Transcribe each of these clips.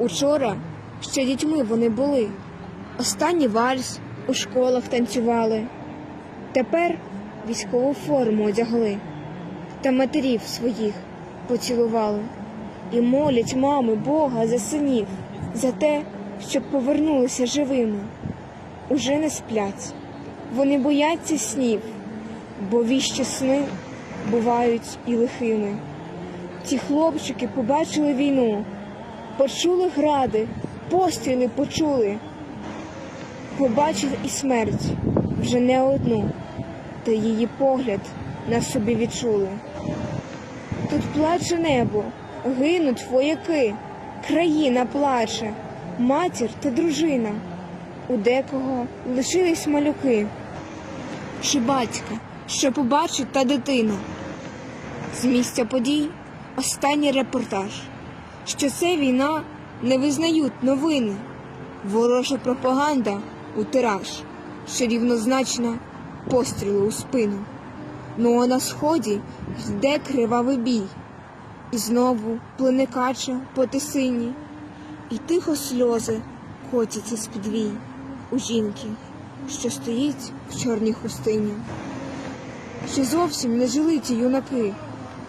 Учора ще дітьми вони були. Останній вальс у школах танцювали. Тепер військову форму одягли та матерів своїх поцілували. І молять мами Бога за синів, за те, щоб повернулися живими. Уже не сплять, вони бояться снів, бо віщі сни бувають і лихими. Ті хлопчики побачили війну, почули гради, постріли почули, побачили і смерть вже не одну, та її погляд на собі відчули. Тут плаче небо, гинуть вояки, країна плаче, матір та дружина. У декого лишились малюки, чи батька, що побачить та дитина. З місця подій останній репортаж, що це війна не визнають новини, ворожа пропаганда у тираж, що рівнозначна пострілу у спину. Ну а на сході йде кривавий бій, і знову плине кача по тисині, і тихо сльози котяться з підвій у жінки, що стоїть в чорній хустині. Ще зовсім не жили ті юнаки,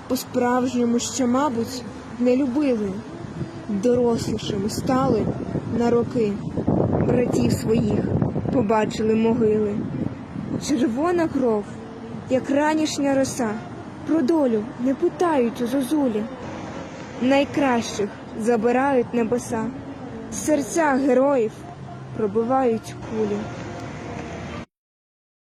по-справжньому ще, мабуть, не любили, дорослішими стали на роки, братів своїх побачили могили. Червона кров, як ранішня роса, про долю не питають у зозулі. Найкращих забирають небеса, серця героїв пробивають кулі.